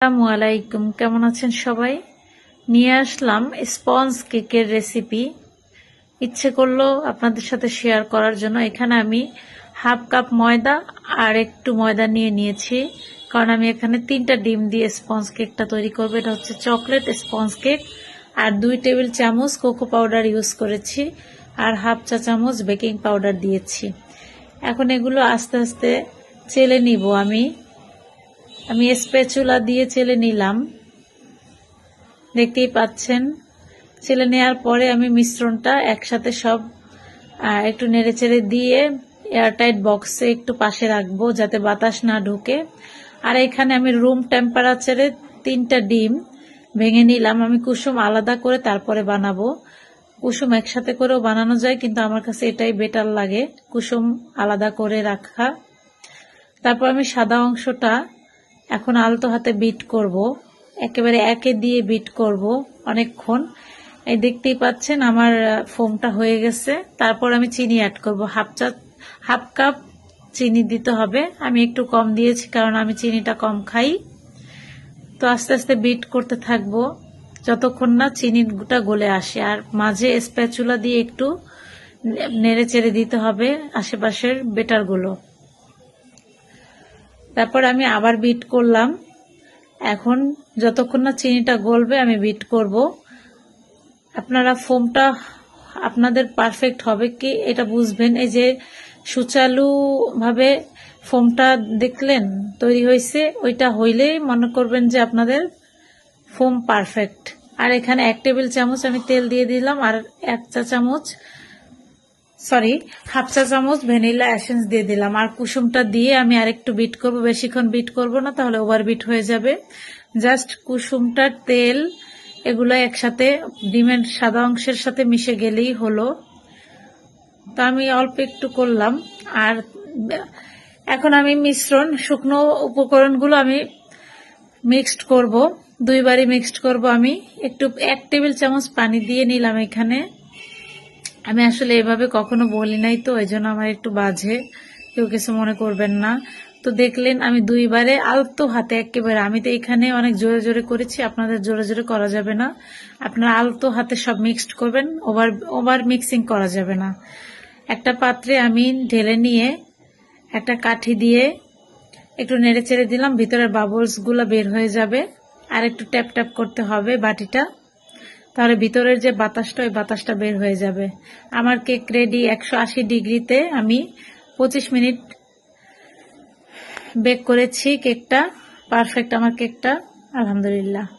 আসসালামু আলাইকুম, কেমন আছেন সবাই? নিয়ে আসলাম স্পঞ্জ কেকের রেসিপি ইচ্ছে করল আপনাদের সাথে শেয়ার করার জন্য। এখানে আমি হাফ কাপ ময়দা আর একটু ময়দা নিয়ে নিয়েছি। কারণ আমি এখানে তিনটা ডিম দিয়ে স্পঞ্জ কেকটা তৈরি করব। এটা হচ্ছে চকলেট স্পঞ্জ কেক। আর দুই টেবিল চামচ কোকো পাউডার ইউজ করেছি। আর হাফ চা চামচ বেকিং পাউডার দিয়েছি। এখন এগুলো আস্তে আস্তে চেলে নিব আমি। আমি স্পেচুলা দিয়ে চেলে নিলাম। দেখতেই পাচ্ছেন, ছেলে নেওয়ার পরে আমি মিশ্রণটা একসাথে সব একটু নেড়েচেড়ে দিয়ে এয়ারটাইট বক্সে একটু পাশে রাখব যাতে বাতাস না ঢোকে। আর এখানে আমি রুম টেম্পারেচারে তিনটা ডিম ভেঙে নিলাম। আমি কুসুম আলাদা করে তারপরে বানাবো। কুসুম একসাথে করেও বানানো যায়, কিন্তু আমার কাছে এটাই বেটার লাগে। কুসুম আলাদা করে রাখা। তারপর আমি সাদা অংশটা এখন আলতো হাতে বিট করব। একেবারে একে দিয়ে বিট করব অনেকক্ষণ। এই দেখতেই পাচ্ছেন আমার ফোমটা হয়ে গেছে। তারপর আমি চিনি অ্যাড করব। হাফ চা, হাফ কাপ চিনি দিতে হবে। আমি একটু কম দিয়েছি কারণ আমি চিনিটা কম খাই। তো আস্তে আস্তে বিট করতে থাকব। যতক্ষণ না চিনিটা গলে আসে। আর মাঝে স্প্যাচুলা দিয়ে একটু নেড়ে চেড়ে দিতে হবে আশেপাশের বেটারগুলো তারপর আমি আবার বিট করলাম। এখন যতক্ষণ না চিনিটা গলবে, আমি বিট করব। আপনারা ফোমটা আপনাদের পারফেক্ট হবে কি এটা বুঝবেন। এই যে সুচালু ভাবে ফোমটা দেখলেন, তৈরি হয়েছে, ওইটা হইলেই মনে করবেন যে আপনাদের ফোম পারফেক্ট আর এখানে এক টেবিল চামচ আমি তেল দিয়ে দিলাম, আর এক চা চামচ সরি হাফ চা চামচ ভ্যানিলা এসেন্স দিয়ে দিলাম। আর কুসুমটা দিয়ে আমি আরেকটু বিট করব। বেশিক্ষণ বিট করব না, তাহলে ওভার বিট হয়ে যাবে। জাস্ট কুসুমটার তেল, এগুলো একসাথে ডিমের সাদা অংশের সাথে মিশে গেলেই হলো। তো আমি অল্প একটু করলাম। আর, এখন আমি মিশ্রণ, শুকনো উপকরণগুলো আমি মিক্সড করব। দুইবারই মিক্সড করব আমি। একটু, এক টেবিল চামচ পানি দিয়ে নিলাম এখানে। আমি আসলে এভাবে কখনো বলি নাই তো এই জন্য আমার একটু বাজে। কেউ কিছু মনে করবেন না। তো দেখলেন আমি দুইবারে আলতো হাতে একেবারে, আমি তো এখানে অনেক জোরে জোরে করেছি, আপনাদের জোরে জোরে করা যাবে না। আপনারা আলতো হাতে সব মিক্সড করবেন ওভার ওভার মিক্সিং করা যাবে না। একটা পাত্রে আমি ঢেলে নিয়ে, একটা কাঠি দিয়ে একটু নেড়ে চেড়ে দিলাম, ভিতরের বাবলসগুলো বের হয়ে যাবে। আর একটু ট্যাপ ট্যাপ করতে হবে বাটিটা। তাহলে ভিতরের যে বাতাসটা, ওই বাতাসটা বের হয়ে যাবে। আমার কেক রেডি একশো আশি ডিগ্রিতে আমি পঁচিশ মিনিট বেক করেছি কেকটা। পারফেক্ট আমার কেকটা। আলহামদুলিল্লাহ।